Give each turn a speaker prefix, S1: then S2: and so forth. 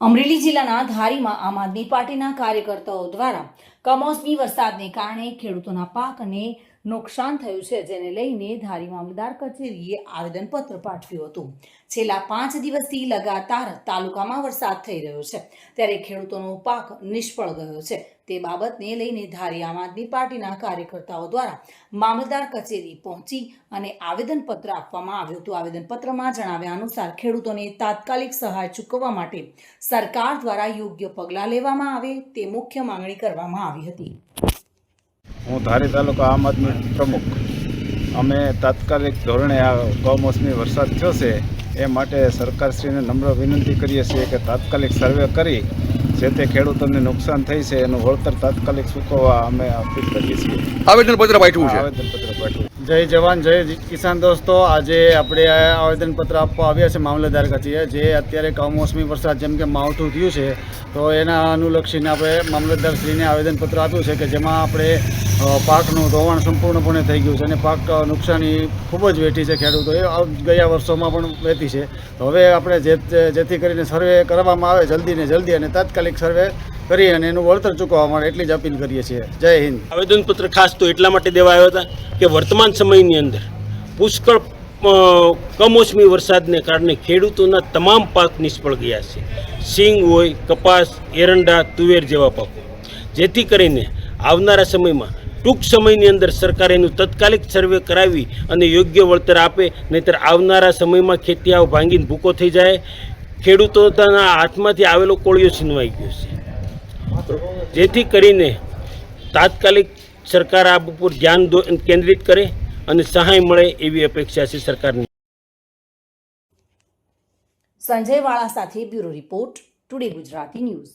S1: અમરેલી જિલ્લાના ધારીમાં આમ આદમી પાર્ટીના કાર્યકર્તાઓ દ્વારા કમોસમી વરસાદને કારણે ખેડૂતોના પાકને નુકસાન થયું છે, જેને લઈને ધારી મામલતદાર કચેરીએ આવેદનપત્ર પાઠવ્યું હતું. છેલ્લા પાંચ દિવસથી લગાતાર તાલુકામાં વરસાદ થઈ રહ્યો છે. ત્યારે ખેડૂતોનો પાક નિષ્ફળ ગયો છે. તે બાબતને લઈને ધારી આમ આદમી પાર્ટીના કાર્યકર્તાઓ દ્વારા મામલતદાર કચેરી પહોંચી અને આવેદનપત્ર આપવામાં આવ્યું હતું. આવેદનપત્રમાં જણાવ્યા અનુસાર, ખેડૂતોને તાત્કાલિક સહાય ચૂકવવા માટે સરકાર દ્વારા યોગ્ય પગલાં લેવામાં આવે તે મુખ્ય માંગણી કરવામાં આવી હતી.
S2: હું ધારી તાલુકા આમ આદમી પ્રમુખ. અમે તાત્કાલિક ધોરણે આ કમોસમી વરસાદ થયો છે એ માટે સરકારશ્રીને નમ્ર વિનંતી કરીએ છીએ કે તાત્કાલિક સર્વે કરી જે તે ખેડૂતોને નુકસાન થઈ છે એનું વળતર તાત્કાલિક ચૂકવવા અમે અપીલ કરીએ છીએ.
S3: આવેદનપત્ર પાઠવું છે.
S2: આવેદનપત્ર પાઠવું
S4: જય જવાન, જય કિસાન દોસ્તો. આજે આપણે આવેદનપત્ર આપવા આવ્યા છે મામલતદાર કચેરીએ, જે અત્યારે કમોસમી વરસાદ જેમ કે માવઠું થયું છે, તો એના અનુલક્ષીને આપણે મામલતદારશ્રીને આવેદનપત્ર આપ્યું છે કે જેમાં આપણે પાકનું ધોવાણ સંપૂર્ણપણે થઈ ગયું છે અને પાક નુકસાની ખૂબ જ વેઠી છે ખેડૂતોએ ગયા વર્ષોમાં પણ વેઠી છે. હવે આપણે જેથી કરીને સર્વે કરવામાં આવે જલ્દી ને જલ્દી અને તાત્કાલિક સર્વે કરી અને એનું વળતર ચૂકવવા માટે એટલી જ અપીલ કરીએ છીએ. જય હિન્દ.
S5: આવેદનપત્ર ખાસ તો એટલા માટે દેવા આવ્યા હતા કે વર્તમાન સમયની અંદર પુષ્કળ કમોસમી વરસાદને કારણે ખેડૂતોના તમામ પાક નિષ્ફળ ગયા છે. સિંગ હોય, કપાસ, એરંડા, તુવેર જેવા પાકો. જેથી કરીને આવનારા સમયમાં ટૂંક સમયની અંદર સરકાર એનું તત્કાલિક સર્વે કરાવી અને યોગ્ય વળતર આપે, નહીંતર આવનારા સમયમાં ખેતી આવ ભાંગીને ભૂકો થઈ જાય. ખેડૂતોના હાથમાંથી આવેલો કોળિયો છીનવાઈ ગયો છે. જેથી કરીને તાત્કાલિક સરકાર આ ઉપર ધ્યાન કેન્દ્રિત કરે અને સહાય મળે એવી અપેક્ષા છે સરકારની.
S1: સંજય વાળા સાથે bureau report, today Gujarati news.